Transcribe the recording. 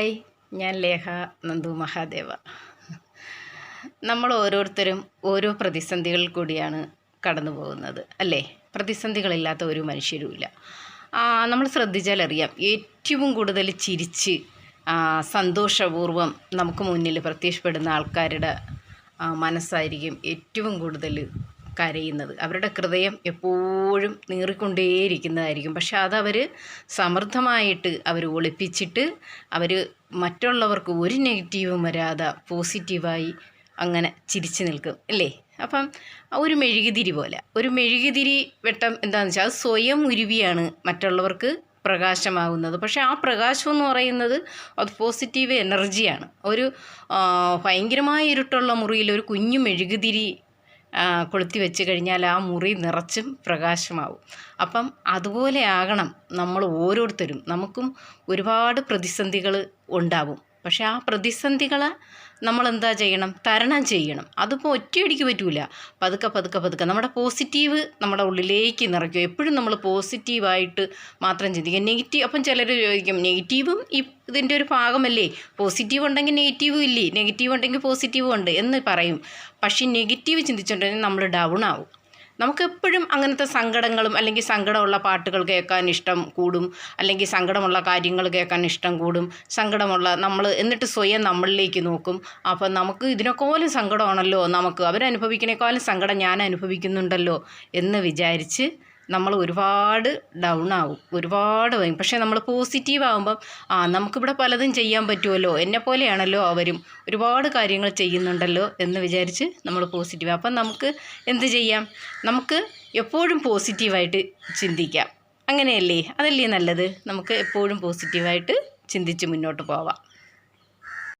Hi ഞാൻ ലേഹ നന്ദു മഹാദേവ. നമ്മൾ ഓരോരുത്തരും ഓരോ പ്രതിസന്ധികളിൽ കൂടിയാണ് കടന്നു പോകുന്നത് അല്ലേ? പ്രതിസന്ധികളില്ലാത്ത ഒരു മനുഷ്യരുമില്ല. നമ്മൾ ശ്രദ്ധിച്ചാൽ അറിയാം ഏറ്റവും കൂടുതൽ ചിരിച്ച് സന്തോഷപൂർവം നമുക്ക് മുന്നിൽ പ്രത്യക്ഷപ്പെടുന്ന ആൾക്കാരുടെ മനസ്സായിരിക്കും ഏറ്റവും കൂടുതൽ കരയുന്നത്. അവരുടെ ഹൃദയം എപ്പോഴും നീറിക്കൊണ്ടേയിരിക്കുന്നതായിരിക്കും. പക്ഷെ അതവർ സമൃദ്ധമായിട്ട് അവർ ഒളിപ്പിച്ചിട്ട് അവർ മറ്റുള്ളവർക്ക് ഒരു നെഗറ്റീവും വരാതെ പോസിറ്റീവായി അങ്ങനെ ചിരിച്ചു നിൽക്കും. അല്ലേ അപ്പം ഒരു മെഴുകുതിരി പോലെ. ഒരു മെഴുകുതിരി വെട്ടം എന്താണെന്ന് വെച്ചാൽ അത് സ്വയം ഉരുവിയാണ് മറ്റുള്ളവർക്ക് പ്രകാശമാകുന്നത്. പക്ഷേ ആ പ്രകാശം എന്ന് പറയുന്നത് അത് പോസിറ്റീവ് എനർജിയാണ്. ഒരു ഭയങ്കരമായ ഇരുട്ടുള്ള മുറിയിൽ ഒരു കുഞ്ഞു മെഴുകുതിരി കൊളുത്തി വെച്ച് കഴിഞ്ഞാൽ ആ മുറി നിറച്ചും പ്രകാശമാവും. അപ്പം അതുപോലെ ആകണം നമ്മൾ ഓരോരുത്തരും. നമുക്കും ഒരുപാട് പ്രതിസന്ധികൾ ഉണ്ടാവും. പക്ഷേ ആ പ്രതിസന്ധികൾ നമ്മൾ എന്താ ചെയ്യണം? തരണം ചെയ്യണം. അതിപ്പോൾ ഒറ്റയടിക്ക് പറ്റൂല. പതുക്കെ പതുക്കെ പതുക്കെ. നമ്മുടെ പോസിറ്റീവ് നമ്മുടെ ഉള്ളിലേക്ക് നിറയ്ക്കും. എപ്പോഴും നമ്മൾ പോസിറ്റീവായിട്ട് മാത്രം ചിന്തിക്കുക നെഗറ്റീവ് അപ്പം ചിലർ ചോദിക്കും നെഗറ്റീവും ഈ ഇതിന്റെ ഒരു ഭാഗമല്ലേ? പോസിറ്റീവ് ഉണ്ടെങ്കിൽ നെഗറ്റീവും ഇല്ലേ? നെഗറ്റീവ് ഉണ്ടെങ്കിൽ പോസിറ്റീവും ഉണ്ട് എന്ന് പറയും. പക്ഷേ നെഗറ്റീവ് ചിന്തിച്ചുകൊണ്ടെങ്കിൽ നമ്മൾ ഡൗൺ ആവും. നമുക്കെപ്പോഴും അങ്ങനത്തെ സങ്കടങ്ങളും അല്ലെങ്കിൽ സങ്കടമുള്ള പാട്ടുകൾ കേൾക്കാൻ ഇഷ്ടം കൂടും. അല്ലെങ്കിൽ സങ്കടമുള്ള കാര്യങ്ങൾ കേൾക്കാൻ ഇഷ്ടം കൂടും. സങ്കടമുള്ള നമ്മൾ എന്നിട്ട് സ്വയം നമ്മളിലേക്ക് നോക്കും. അപ്പം നമുക്ക് ഇതിനേക്കാളും സങ്കടമാണല്ലോ നമുക്ക്. അവരനുഭവിക്കണേക്കാളും സങ്കടം ഞാൻ അനുഭവിക്കുന്നുണ്ടല്ലോ എന്ന് വിചാരിച്ച് നമ്മൾ ഒരുപാട് ഡൗൺ ആവും ഒരുപാട് വരും പക്ഷേ നമ്മൾ പോസിറ്റീവ് ആകുമ്പം ആ നമുക്കിവിടെ പലതും ചെയ്യാൻ പറ്റുമല്ലോ എന്നെ പോലെയാണല്ലോ അവരും ഒരുപാട് കാര്യങ്ങൾ ചെയ്യുന്നുണ്ടല്ലോ എന്ന് വിചാരിച്ച് നമ്മൾ പോസിറ്റീവ് അപ്പം നമുക്ക് എന്ത് ചെയ്യാം? നമുക്ക് എപ്പോഴും പോസിറ്റീവായിട്ട് ചിന്തിക്കാം. അങ്ങനെയല്ലേ? അതല്ലേ നല്ലത്? നമുക്ക് എപ്പോഴും പോസിറ്റീവായിട്ട് ചിന്തിച്ച് മുന്നോട്ട് പോവാം.